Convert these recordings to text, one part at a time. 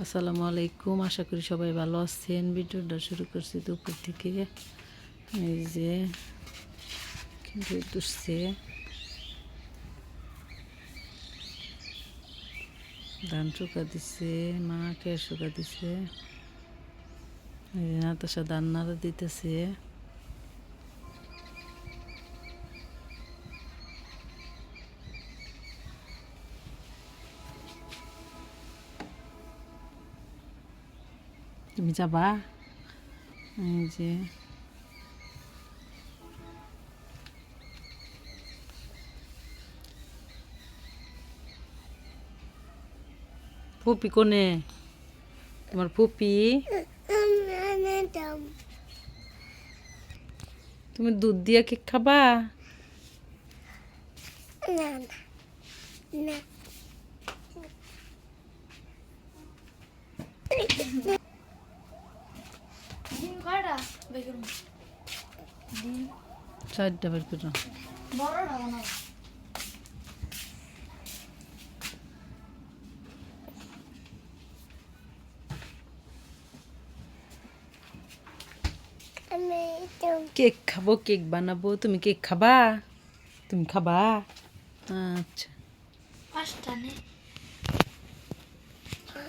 আসসালামু আলাইকুম, আশা করি সবাই ভালো আছেন। ভিডিওটা শুরু করছি দুপুর থেকে। এই যে কিন্তু দুসছে। ধান শুকা দিছে মা কে শুকা দিছে। নাতাশা ধান নাড়া দিতেছে। তুমি যাবা? এই যে। ফুপি কোনে? তোমার ফুপি? তুমি দুধ দিয়া কেক খাবা? ডিম চারটা বের করো কেক খাব কেক বানাবো। তুমি কেক খাবা? তুমি খাবা? আচ্ছা।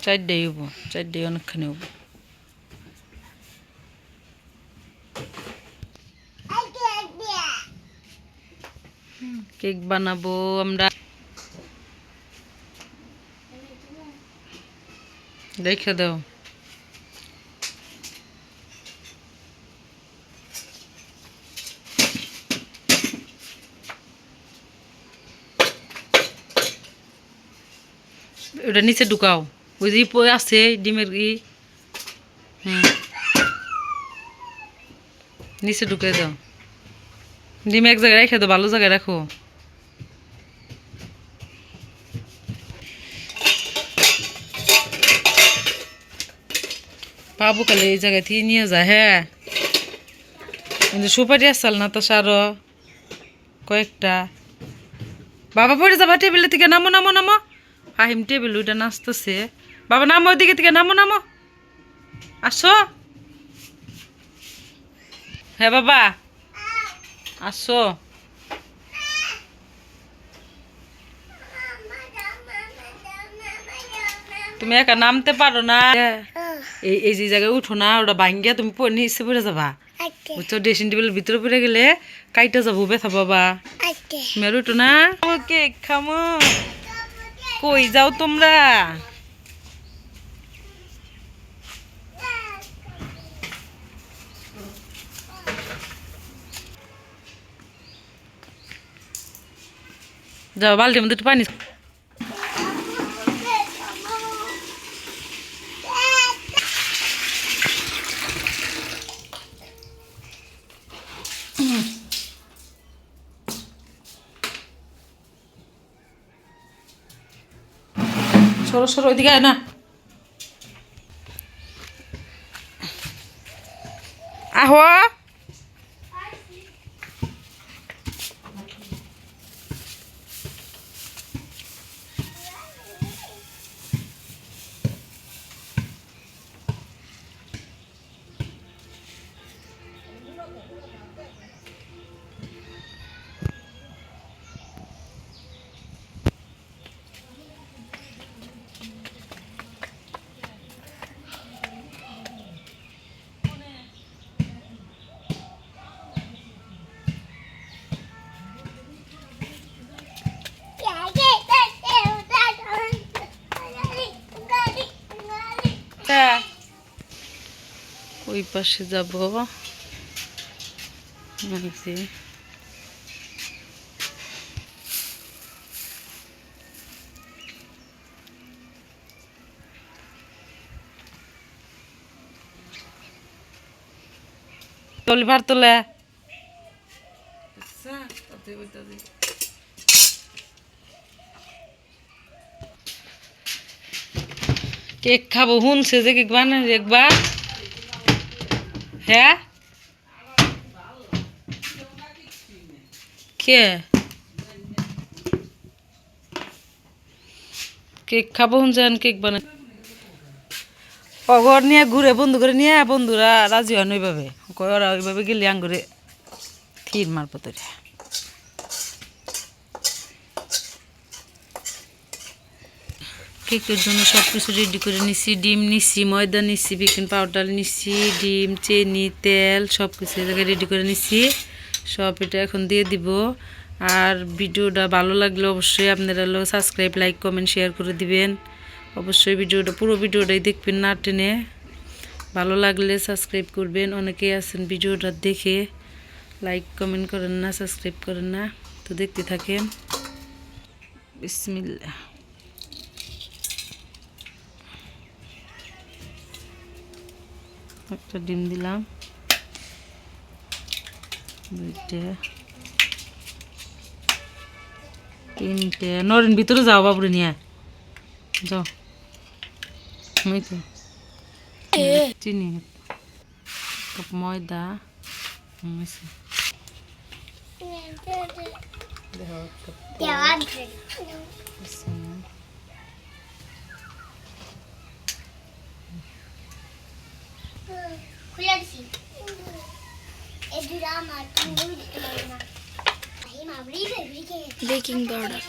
চারটাই হব চারটাই অনেকখানি হব কেক বানাবো, আমরা দেখে দাও। ওটা নিচে ঢুকাও। ওই যে আছে, ডিমের ই। হুম নিচে ঢুকে দাও। ডিম এক জায়গায় রেখে দাও, ভালো জায়গায় রাখো। পাবো কালে এই জায়গায় থেকে নিয়ে যা হ্যাঁ। কিন্তু সুপারি আসাল না তো সারো, কয়েকটা। বাবা পড়ে যাবা টেবিলের থেকে নামো নামো নামো। আহিম টেবিল ওইটা নাচতেছে। বাবা নামো ওইদিকে থেকে, নামো নামো। আসো। হ্যাঁ বাবা। আসো। তুমি একা নামতে পারো না। এই এই যে জায়গায় উঠো না ওটা ভাঙ্গিয়া তুমি পড়ে নিচে পড়ে যাবা। বুঝছ ড্রেসিং টেবিলের ভিতরে পড়ে গেলে কাইটা যাব ব্যথা বাবা তুমি আর উঠো না। ওকে খামো। কই যাও তোমরা? যাও বালতির মধ্যে একটু পানি সরো সরো ওইদিকে না। আহো। ওই পাশে যাব। যে। তলি তোলে। কেক খাব শুনছে যে কেক বানাই একবার। হ্যাঁ? কে? কেক খাব শুনছেন কেক বানাই। অঘর নিয়ে ঘুরে, বন্ধু করে নিয়ে, বন্ধুরা রাজি হন ওইভাবে। কয় ওরা ওইভাবে গেলে আঙ্গুরে থির মারবো তোরে। কেকের জন্য সব কিছু রেডি করে নিছি। ডিম নিছি, ময়দা নিছি, বেকিং পাউডার নিছি, ডিম, চিনি, তেল সব কিছু জায়গায় রেডি করে নিছি। সব এটা এখন দিয়ে দিব। আর ভিডিওটা ভালো লাগলে অবশ্যই আপনারা সাবস্ক্রাইব লাইক কমেন্ট শেয়ার করে দিবেন। অবশ্যই ভিডিওটা, পুরো ভিডিওটাই দেখবেন না টেনে। ভালো লাগলে সাবস্ক্রাইব করবেন। অনেকেই আছেন ভিডিওটা দেখে। লাইক কমেন্ট করেন না সাবস্ক্রাইব করেন না। তো দেখতে থাকেন। বিসমিল্লা একটা ডিম দিলাম দুইটা তিনটে নরেন ভিতরে যাও বাবুরে নিয়ে যাও ওই তো চিনি কাপ ময়দা হুম, আছে। আছে। খুলে দিছি এই দুটা আমার তুমি বই দিতে পারবে না এই মামরি বেবরিকে বেকিং পাউডার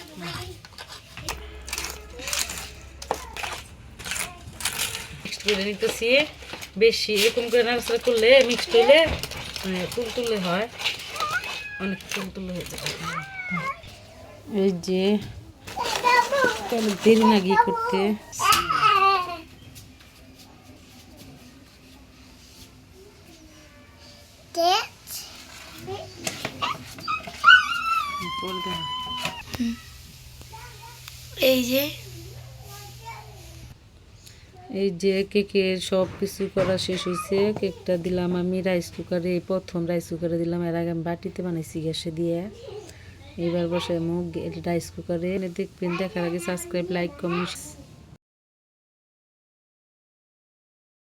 মিক্সড করে নিতেছি। বেশি এরকম করে নাড়াচাড়া করলে মিক্সড হলে মানে তুলতুলে হয়। অনেক তুলতুলে হয়ে যাবে। এই যে অনেক দেরি না গিয়ে করতে তে পরে এই যে। এই যে কেকের সব কিছু করা শেষ হয়েছে কেকটা দিলাম আমি রাইস কুকারে প্রথম রাইস কুকারে দিলাম। এর আগে আমি বাটিতে বানাইছি গ্যাসে দিয়ে। এবার বসে মুখ রাইস কুকারে দেখবেন, দেখার আগে সাবস্ক্রাইব লাইক কমেন্ট